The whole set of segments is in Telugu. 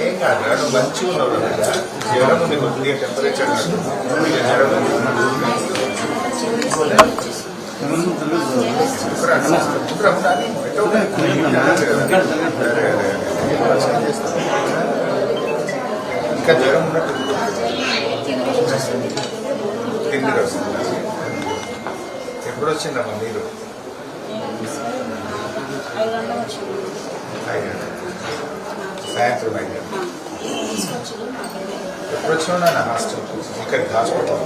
ఏం కాదు మంచిగా ఉన్నావు జ్వరం ఉంది కొద్దిగా టెంపరేచర్ ఇంకా జ్వరం ఉన్నట్టు తిండి వస్తుంది ఎప్పుడు వచ్చిందమ్మా మీరు సాయంత్రం అయ్యారు ఎప్పుడు వచ్చినా హాస్టల్ ఇక్కడికి హాస్పిటల్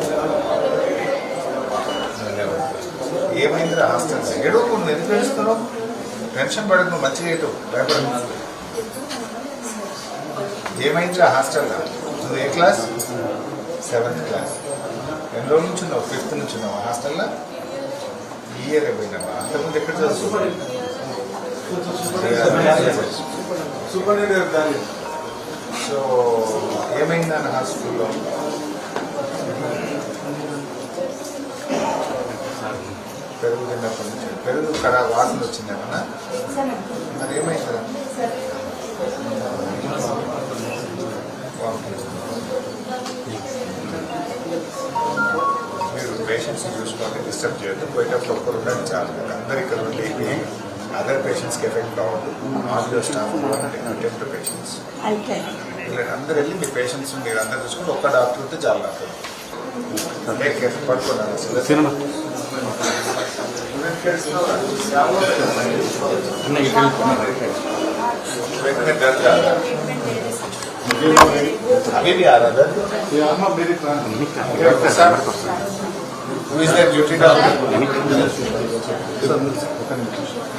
ఏమైందిరా? హాస్టల్ ఏడో నువ్వు ఎందుకు ఏడుస్తున్నావు? టెన్షన్ పడకు నువ్వు మంచిగా ఏటో భయపడకు. ఏమైందిరా హాస్టల్లో? నువ్వు ఏ క్లాస్? Seventh class. ఎన్ని రోజుల నుంచి ఉన్నావు? ఫిఫ్త్ నుంచి ఉన్నావు హాస్టల్లో? ఈ ఇయర్ పోయినావా? అంతకుముందు ఎక్కడ చదువుతున్నావు సో ఏమైందని హాస్టల్లో? పెరుగు తిన్నప్పటి నుంచి. పెరుగు కడ వాసన వచ్చిందేమన్నా మరి ఏమైందిరా మీరు పేషెంట్స్ చూసుకోండి డిస్టర్బ్ చేయొద్దు. పోయేటప్పుడు ఒక్కరు ఉండండి చాలు. అందరు ఇక్కడ ఉండి అదర్ పేషెంట్స్కి ఎఫెక్ట్ కావద్దు. Audio staff attempt patients. అందరు వెళ్ళి మీ పేషెంట్స్ మీరు అందరు చూసుకుంటే ఒక్క డాక్టర్ ఉంటే చాలు కేర్ పడుకున్నాను అసలు సినిమా पेट में दर्द आ रहा है अभी भी आ रहा है दर्द डॉक्टर साहब हु इज दैट ड्यूटी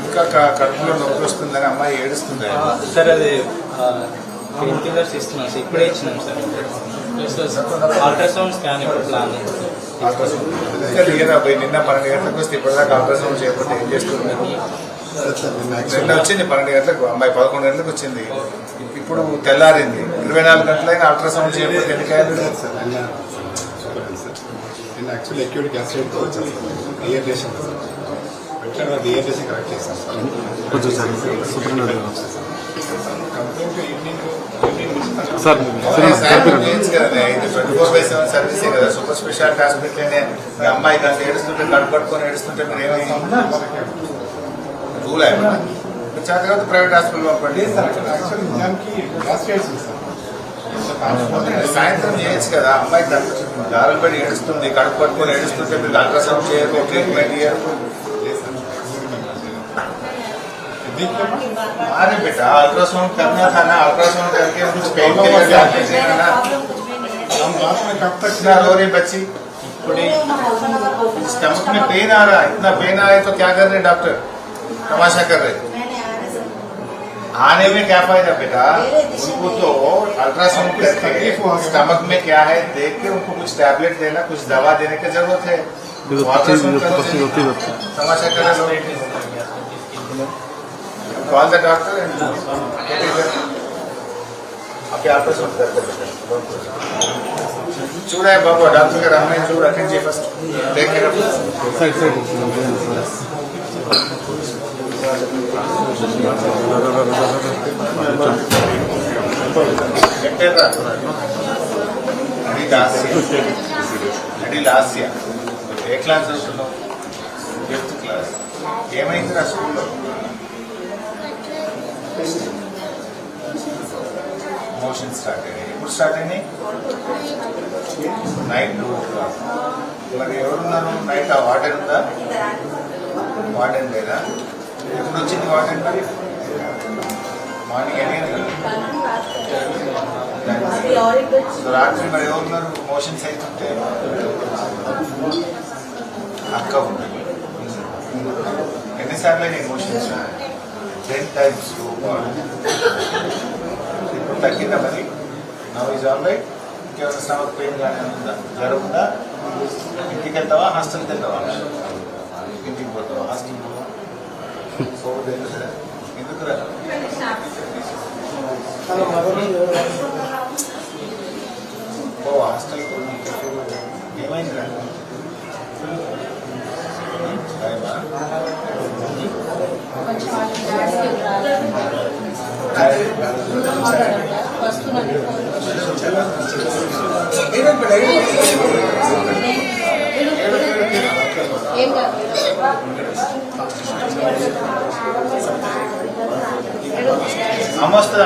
ఇంకా క- కడుపులో నొప్పి వస్తుందని అమ్మాయి ఏడుస్తుంది సార్ అది పెయిన్ కిల్లర్స్ ఇస్తున్నాం సార్ ఇప్పుడే ఇచ్చినాం సార్ ప్లస్ అల్ట్రాసౌండ్ స్కాన్ ఇప్పుడు ప్లాన్ ఇంకా నిన్న పన్నెండు గంటలకు వస్తే ఇప్పటిదాకా అల్ట్రాసౌండ్ చేయకపోతే ఏం చేస్తుంది నిన్న వచ్చింది పన్నెండు గంటలకు అమ్మాయి పదకొండు గంటలకు వచ్చింది. ఇప్పుడు తెల్లారింది. ఇరవై నాలుగు గంటలైనా అల్ట్రాసౌండ్ చేయకపోతే ఎన్నికలు నేను యాక్చువల్లీ వచ్చాను వెంటనే డిహైడ్రేషన్ కరెక్ట్ చేశాను. సార్ సర్వీసే కదా. సూపర్ స్పెషాలిటీ హాస్పిటల్నే మీ అమ్మాయి దాంట్లో ఏడుస్తుంటే కడుపు పట్టుకొని ఏడుస్తుంటే మీరు ఏమైంది రూల్ ఏమన్నా కాదు ప్రైవేట్ హాస్పిటల్ పంపండి సాయంత్రం చేయొచ్చు కదా. అమ్మాయి దారులు పడి ఏడుస్తుంది కడుపు పట్టుకొని ఏడుస్తుంటే మీరు అల్ట్రాసౌండ్ చేయరు ట్రీట్మెంట్ చేయరు अरे बेटा अल्ट्रासाउंड करना था ना अल्ट्रासाउंड करके कुछ पेन के लिए जाते थे ना? हम रात में कब तक ना रो रही बच्ची? थोड़ी स्टमक में पेन आ रहा है इतना पेन आ रहा है तो क्या कर रहे डॉक्टर तमाशा कर रहे। आने में क्या फ़ायदा बेटा? उनको तो अल्ट्रासाउंड करके स्टमक में क्या है देख के उनको कुछ टैबलेट देना कुछ दवा देने की ज़रूरत है। तमाशा कर रहे लोग कॉल द डॉक्टर एंड आपके अल्ट्रासाउंड करते చూడే బాబు డాక్టర్ గారు అమ్మాయి చూడు అటెండ్ చేయి first take care of side side ఎట్టేరా అది లాస్య అది లాస్య ఏ క్లాస్ చదువుతున్నావు ఫిఫ్త్ క్లాస్ ఏమైంది నా స్కూల్లో మోషన్ స్టార్ట్ అయినాయి ఎప్పుడు స్టార్ట్ అయినాయి నైట్ టూ ఓ క్లాక్ మరి ఎవరున్నారు? నైట్ ఆ వార్డెన్ ఉందా? వార్డెన్ లేదా? ఎప్పుడు వచ్చింది వార్డెన్ మరి? మార్నింగ్ ఎన్ని సో రాత్రి. మరి ఎవరున్నారు? మోషన్స్ అవుతుంటే అక్క ఉంది ఎన్నిసార్లు నేను మోషన్స్ టెన్ టైమ్స్ ఇప్పుడు తగ్గిందా మరి? నవ్ ఈజ్ ఆల్ రైట్ ఇంకేమైనా స్టమక్ పెయిన్ కానీ ఉందా? జ్వరం ఉందా ఇంటికి వెళ్తావా? హాస్టల్కి వెళ్తావా? ఇంటికి పోతావా? హాస్టల్కి పోవద్దు కదా ఎందుకురా? ఓ హాస్టల్ ఏమైందిరా భయమా? కొంచెం వాళ్ళ డాడీకి వస్తున్నాను ఏం కాదు వస్తుంది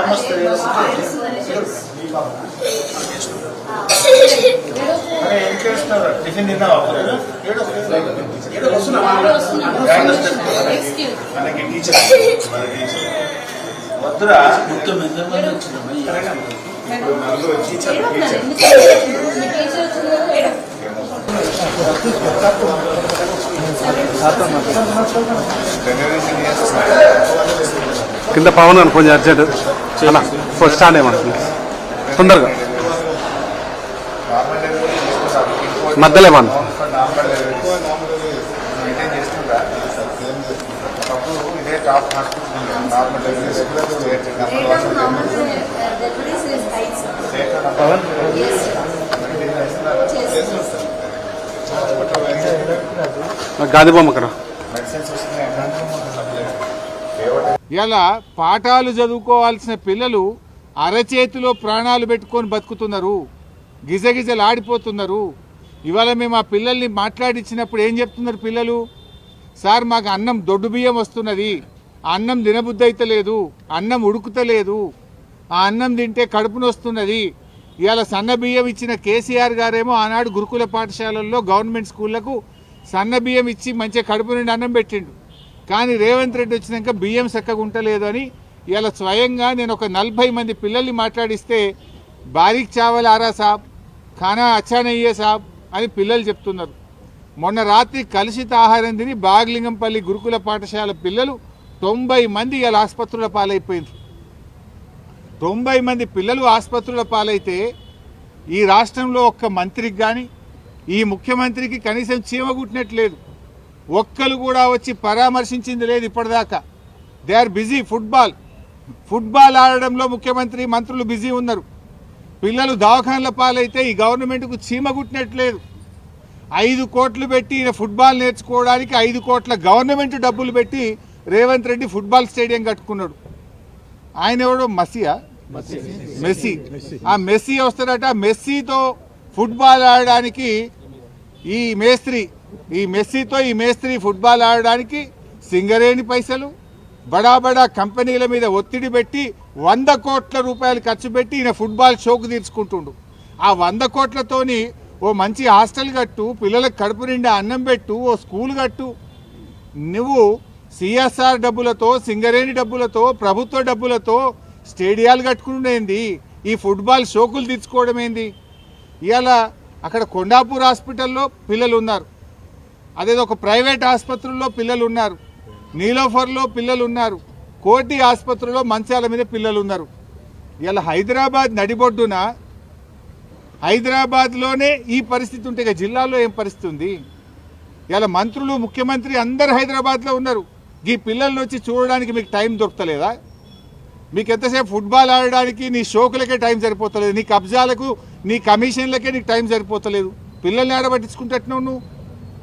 అరే ఏం చేస్తున్నావు టిఫిన్ తిన్నావా? మనకి టీచర్ వద్దురా ఇప్పుడు నలుగురు టీచర్ టీచర్. మీ టీచర్ వచ్చింది కింద పవన్ అని కొంచెం అర్జెంట్ అలా ఫస్ట్ స్టాండ్ ఏమంటుంది తొందరగా. మధ్యలో ఏమన్నా నార్మల్ గాంధీ బొమ్మ అక్కడ. ఇలా పాఠాలు చదువుకోవాల్సిన పిల్లలు అరచేతిలో ప్రాణాలు పెట్టుకొని బతుకుతున్నారు. గిజగిజలాడిపోతున్నారు. ఇవాళ మేము ఆ పిల్లల్ని మాట్లాడించినప్పుడు ఏం చెప్తున్నారు పిల్లలు? సార్ మాకు అన్నం దొడ్డు బియ్యం వస్తున్నది. ఆ అన్నం తినబుద్ధి అయితే లేదు అన్నం ఉడుకుతలేదు. ఆ అన్నం తింటే కడుపునొస్తున్నది ఇవాళ సన్న బియ్యం ఇచ్చిన కేసీఆర్ గారేమో ఆనాడు గురుకుల పాఠశాలల్లో గవర్నమెంట్ స్కూళ్ళకు సన్న బియ్యం ఇచ్చి మంచిగా కడుపు నుండి అన్నం పెట్టిండు. కానీ రేవంత్ రెడ్డి వచ్చినాక బియ్యం చక్కగా ఉంటలేదు అని ఇలా స్వయంగా నేను ఒక నలభై మంది పిల్లల్ని మాట్లాడిస్తే బారీక్ చావల్ ఆరా సాబ్ ఖానా అచ్చానయ్యే సాబ్ అని పిల్లలు చెప్తున్నారు. మొన్న రాత్రి కలుషిత ఆహారం తిని బాగ్లింగంపల్లి గురుకుల పాఠశాల పిల్లలు తొంభై మంది ఇవాళ ఆసుపత్రుల పాలైపోయింది తొంభై మంది పిల్లలు ఆసుపత్రుల పాలైతే ఈ రాష్ట్రంలో ఒక్క మంత్రికి కానీ ఈ ముఖ్యమంత్రికి కనీసం చీమ కుట్టినట్లేదు. ఒక్కరు కూడా వచ్చి పరామర్శించింది లేదు ఇప్పటిదాకా. They are busy football. Football ఆడడంలో ముఖ్యమంత్రి మంత్రులు బిజీ ఉన్నారు. పిల్లలు దవాఖాన్ల పాలైతే ఈ గవర్నమెంట్కు చీమ కుట్టినట్లేదు. ఐదు కోట్లు పెట్టి ఈయన ఫుట్బాల్ నేర్చుకోవడానికి ఐదు కోట్ల గవర్నమెంట్ డబ్బులు పెట్టి రేవంత్ రెడ్డి ఫుట్బాల్ స్టేడియం కట్టుకున్నాడు. ఆయన ఎవడో మసియా? మెస్సీ. ఆ మెస్సీ వస్తాడట. మెస్సీతో ఫుట్బాల్ ఆడడానికి ఈ మేస్త్రి ఈ మెస్సీతో ఈ మేస్త్రి ఫుట్బాల్ ఆడడానికి సింగరేణి పైసలు బడా బడా కంపెనీల మీద ఒత్తిడి పెట్టి వంద కోట్ల రూపాయలు ఖర్చు పెట్టి ఈయన ఫుట్బాల్ షోకు తీర్చుకుంటుండు. ఆ వంద కోట్లతోని ఓ మంచి హాస్టల్ కట్టు పిల్లలకు కడుపు నిండా అన్నం పెట్టు ఓ స్కూల్ కట్టు. నువ్వు సిఎస్ఆర్ డబ్బులతో సింగరేణి డబ్బులతో ప్రభుత్వ డబ్బులతో స్టేడియాలు కట్టుకునేంది ఈ ఫుట్బాల్ షోకులు తీర్చుకోవడం ఏంది? ఇవాళ అక్కడ కొండాపూర్ హాస్పిటల్లో పిల్లలు ఉన్నారు అదేదో ఒక ప్రైవేట్ ఆసుపత్రుల్లో పిల్లలు ఉన్నారు నీలోఫర్లో పిల్లలు ఉన్నారు కోటి ఆసుపత్రిలో మంచాల మీద పిల్లలు ఉన్నారు ఇలా హైదరాబాద్ నడిబొడ్డున హైదరాబాద్లోనే ఈ పరిస్థితి ఉంటే ఇక జిల్లాలో ఏం పరిస్థితి ఉంది? ఇలా మంత్రులు ముఖ్యమంత్రి అందరు హైదరాబాద్లో ఉన్నారు. ఈ పిల్లల్ని వచ్చి చూడడానికి మీకు టైం దొరకలేదా? మీకు ఎంతసేపు ఫుట్బాల్ ఆడడానికి నీ షోకులకే టైం సరిపోతలేదు నీ కబ్జాలకు నీ కమిషన్లకే నీకు టైం సరిపోతలేదు. పిల్లల్ని ఆడబట్టించుకుంటున్నావు నువ్వు?